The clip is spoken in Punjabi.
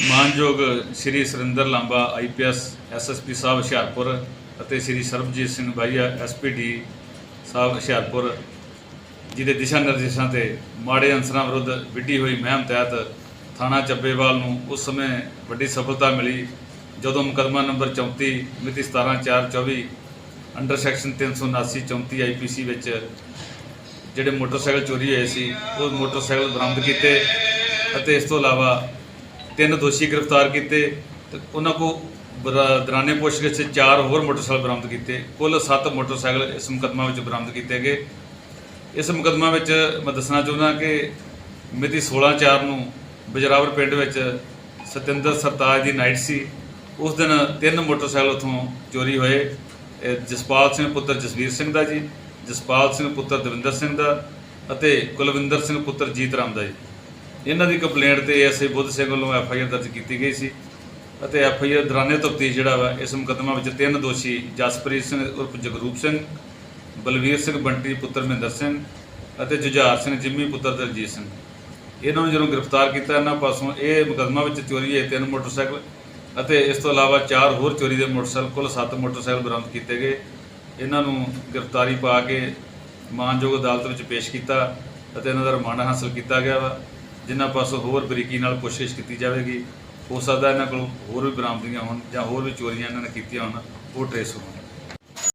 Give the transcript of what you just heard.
ਮਾਨਯੋਗ ਸ਼੍ਰੀ ਸੁਰਿੰਦਰ ਲਾਂਬਾ ਆਈਪੀਐਸ ਐਸਐਸਪੀ ਸਾਹਿਬ ਹੁਸ਼ਿਆਰਪੁਰ ਅਤੇ ਸ਼੍ਰੀ ਸਰਬਜੀਤ ਸਿੰਘ ਬਾਈਆ ਐਸਪੀਡੀ ਸਾਹਿਬ ਹੁਸ਼ਿਆਰਪੁਰ, ਜਿਹਦੇ ਦਿਸ਼ਾ ਨਿਰਦੇਸ਼ਾਂ ਤੇ ਮਾੜੇ ਅਨਸਰਾਂ ਵਿਰੁੱਧ ਵਿੱਢੀ ਹੋਈ ਮਹਿਮ ਤਹਿਤ ਥਾਣਾ ਚੱਬੇਵਾਲ ਨੂੰ ਉਸ ਸਮੇਂ ਵੱਡੀ ਸਫਲਤਾ ਮਿਲੀ, ਜਦੋਂ ਮੁਕੱਦਮਾ ਨੰਬਰ 34 ਮਿਤੀ 17/4/24 ਅੰਡਰ ਸੈਕਸ਼ਨ 379 34 ਆਈਪੀਸੀ ਵਿੱਚ ਜਿਹੜੇ ਮੋਟਰਸਾਈਕਲ ਚੋਰੀ ਹੋਏ ਸੀ, ਉਹ ਮੋਟਰਸਾਈਕਲ ਬਰਾਮਦ ਕੀਤੇ ਅਤੇ ਇਸ ਤੋਂ ਇਲਾਵਾ ਤਿੰਨ ਦੋਸ਼ੀ ਗ੍ਰਿਫਤਾਰ ਕੀਤੇ ਤੇ ਉਹਨਾਂ ਕੋ ਬਰਾ- ਦੌਰਾਨੇ ਪੁੱਛਗਿੱਛ 'ਚ ਚਾਰ ਹੋਰ ਮੋਟਰਸਾਈਕਲ ਬਰਾਮਦ ਕੀਤੇ। ਕੁੱਲ 7 ਮੋਟਰਸਾਈਕਲ ਇਸ ਮੁਕੱਦਮਾ ਵਿੱਚ ਬਰਾਮਦ ਕੀਤੇ ਗਏ। ਇਸ ਮੁਕੱਦਮਾ ਵਿੱਚ ਮੈਂ ਦੱਸਣਾ ਚਾਹੁੰਦਾ ਕਿ ਮਿਤੀ 16/4 ਨੂੰ ਬਜਰਾਵਰ ਪਿੰਡ ਵਿੱਚ ਸਤਿੰਦਰ ਸਰਤਾਜ ਦੀ ਨਾਈਟ ਸੀ। ਉਸ ਦਿਨ ਤਿੰਨ ਮੋਟਰਸਾਈਕਲ ਉਥੋਂ ਚੋਰੀ ਹੋਏ। ਜਸਪਾਲ ਸਿੰਘ ਪੁੱਤਰ ਜਸਵੀਰ ਸਿੰਘ ਦਾ ਜੀ, ਜਸਪਾਲ ਸਿੰਘ ਪੁੱਤਰ ਦਵਿੰਦਰ ਸਿੰਘ ਦਾ ਅਤੇ ਕੁਲਵਿੰਦਰ ਸਿੰਘ ਪੁੱਤਰ ਜੀਤ ਰਾਮ ਦਾ ਜੀ। ਇਹਨਾਂ ਦੀ ਕੰਪਲੇਂਟ ਤੇ ਐਸਏ ਬੁੱਧ ਸਿੰਘ ਵੱਲੋਂ ਐਫ ਆਈ ਆਰ ਦਰਜ ਕੀਤੀ ਗਈ ਸੀ ਅਤੇ ਐਫ ਆਈ ਆਰ ਦੌਰਾਨੇ ਤਫਤੀਸ਼ ਜਿਹੜਾ ਵਾ, ਇਸ ਮੁਕੱਦਮਾ ਵਿੱਚ ਤਿੰਨ ਦੋਸ਼ੀ ਜਸਪ੍ਰੀਤ ਸਿੰਘ ਉਰਫ ਜਗਰੂਪ ਸਿੰਘ, ਬਲਵੀਰ ਸਿੰਘ ਬੰਟੀ, ਪੁੱਤਰ ਮਹਿੰਦਰ ਸਿੰਘ ਅਤੇ ਜੁਝਾਰ ਸਿੰਘ, ਜਿੰਮੀ ਪੁੱਤਰ ਦਲਜੀਤ ਸਿੰਘ। ਇਹਨਾਂ ਨੂੰ ਜਦੋਂ ਗ੍ਰਿਫਤਾਰ ਕੀਤਾ, ਇਹਨਾਂ ਪਾਸੋਂ ਇਹ ਮੁਕੱਦਮਾ ਵਿੱਚ ਚੋਰੀ ਹੋਏ ਤਿੰਨ ਮੋਟਰਸਾਈਕਲ ਅਤੇ ਇਸ ਤੋਂ ਇਲਾਵਾ ਚਾਰ ਹੋਰ ਚੋਰੀ ਦੇ ਮੋਟਰਸਾਈਕਲ, ਕੁੱਲ 7 ਮੋਟਰਸਾਈਕਲ ਬਰਾਮਦ ਕੀਤੇ ਗਏ। ਇਹਨਾਂ ਨੂੰ ਗ੍ਰਿਫਤਾਰੀ ਪਾ ਕੇ ਮਾਨਯੋਗ ਅਦਾਲਤ ਵਿੱਚ ਪੇਸ਼ ਕੀਤਾ ਅਤੇ ਇਹਨਾਂ ਦਾ ਰਿਮਾਂਡ ਹਾਸਲ ਕੀਤਾ ਗਿਆ ਵਾ। ਜਿਨ੍ਹਾਂ ਪਾਸੋਂ ਹੋਰ ਬਰੀਕੀ ਨਾਲ ਕੋਸ਼ਿਸ਼ ਕੀਤੀ ਜਾਵੇਗੀ, ਹੋ ਸਕਦਾ ਇਹਨਾਂ ਕੋਲ ਹੋਰ ਵੀ ਬਰਾਮਦਗੀਆਂ ਹੋਣ ਜਾਂ ਹੋਰ ਵੀ ਚੋਰੀਆਂ ਇਹਨਾਂ ਨੇ ਕੀਤੀਆਂ ਹੋਣ, ਉਹ ਟ੍ਰੇਸ ਹੋਣ।